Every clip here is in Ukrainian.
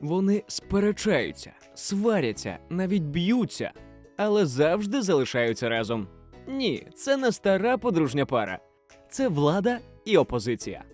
Вони сперечаються, сваряться, навіть б'ються, але завжди залишаються разом. Ні, це не стара подружня пара, це влада і опозиція.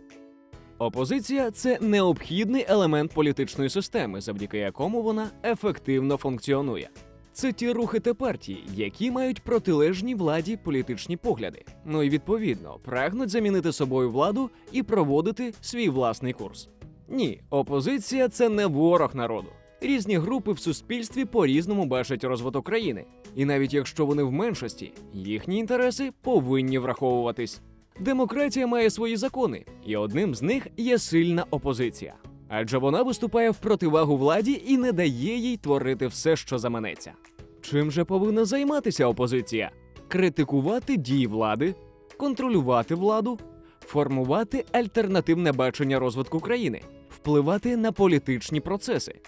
Опозиція це необхідний елемент політичної системи, завдяки якому вона ефективно функціонує. Це ті рухи та партії, які мають протилежні владі політичні погляди. Ну і відповідно прагнуть замінити собою владу і проводити свій власний курс. Ні, опозиція це не ворог народу. Різні групи в суспільстві по-різному бачать розвиток країни, і навіть якщо вони в меншості, їхні інтереси повинні враховуватись. Демократія має свої закони, і одним з них є сильна опозиція. Адже вона виступає в противагу владі і не дає їй творити все, що заманеться. Чим же повинна займатися опозиція? Критикувати дії влади, контролювати владу, формувати альтернативне бачення розвитку країни, впливати на політичні процеси.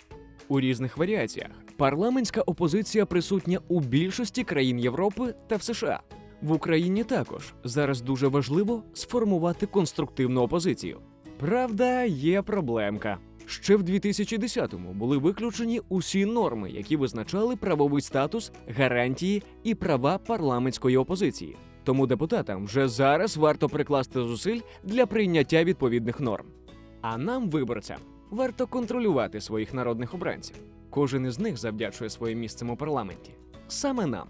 У різних варіаціях парламентська опозиція присутня у більшості країн Європи та в США. В Україні також зараз дуже важливо сформувати конструктивну опозицію. Правда, є проблемка. Ще в 2010-му були виключені усі норми, які визначали правовий статус, гарантії і права парламентської опозиції. Тому депутатам вже зараз варто прикласти зусиль для прийняття відповідних норм. А нам, виборцям, варто контролювати своїх народних обранців. Кожен із них завдячує своїм місцем у парламенті. Саме нам.